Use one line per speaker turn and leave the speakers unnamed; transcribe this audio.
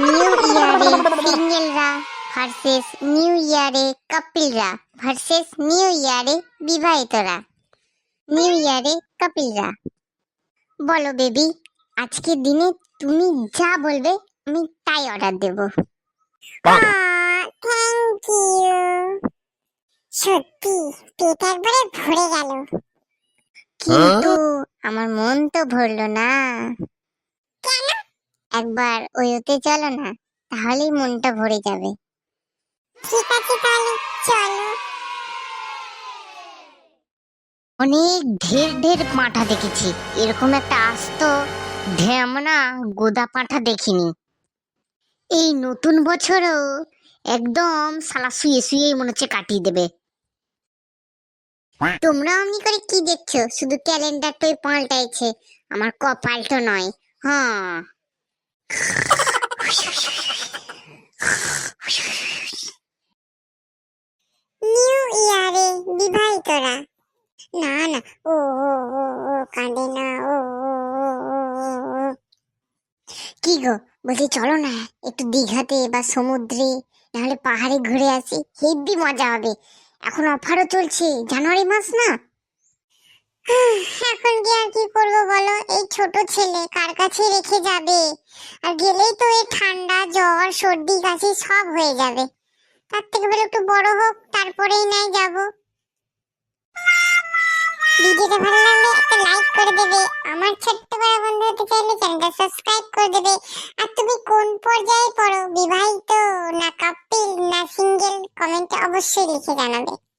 New ইয়ারে সিঙ্গেলরা versus new ইয়ারে কাপিলরা versus new ইয়ারে বিবাহিতরা। নিউ ইয়ারে কাপিলরা বলো বেবি আজকের দিনে তুমি যা বলবে আমি তাই অর্ডার দেব। থ্যাংক ইউ সত্যি পেট একবারে ভরে গেল। কিন্তু আমার মন তো ভরলো না। একবার ওই ওতে চলো না তাহলেই মনটা ভরে যাবে। ঠিক আছে তাহলে চলো। অনেক ঢের ঢের পাঁঠা দেখেছি এরকম একটা আস্ত ঢেমনা গোদা পাঁঠা দেখিনি। এই নতুন বছরও একদম সালা শুয়ে শুয়েই মনে হচ্ছে কাটিয়ে দেবে। তোমরা অমনি করে কি দেখছ? শুধু ক্যালেন্ডারটাই পাল্টাইছে আমার কপালটা নয়। হ্যাঁ। নিউ ইয়ারে না না, ও ও ও ও, কাঁদে না ও। কি গো, বলছি চলো না, একটু দীঘাতে বা সমুদ্রে, নাহলে পাহাড়ে ঘুরে আসি, হেব্বি মজা হবে। এখন অফারও চলছে, জানুয়ারি মাস না? এখন কি আর কি করব বলো? এই ছোট ছেলে কার কাছে রেখে যাবে? আর গেলেই তো এই ঠান্ডা জ্বর, সর্দি, কাশি সব হয়ে যাবে। তার থেকে বলে একটু বড় হোক, তারপরেই নাই যাব। ভিডিওটা ভালো লাগলে একটা লাইক করে দেবে। আমার ছোট্ট বড় বন্ধু হতে চাইলে চ্যানেলটা সাবস্ক্রাইব করে দেবে। আর তুমি কোন পর্যায়ে পড়ো? বিবাহিত না কাপিল না সিঙ্গেল? কমেন্টে অবশ্যই লিখে জানাবে।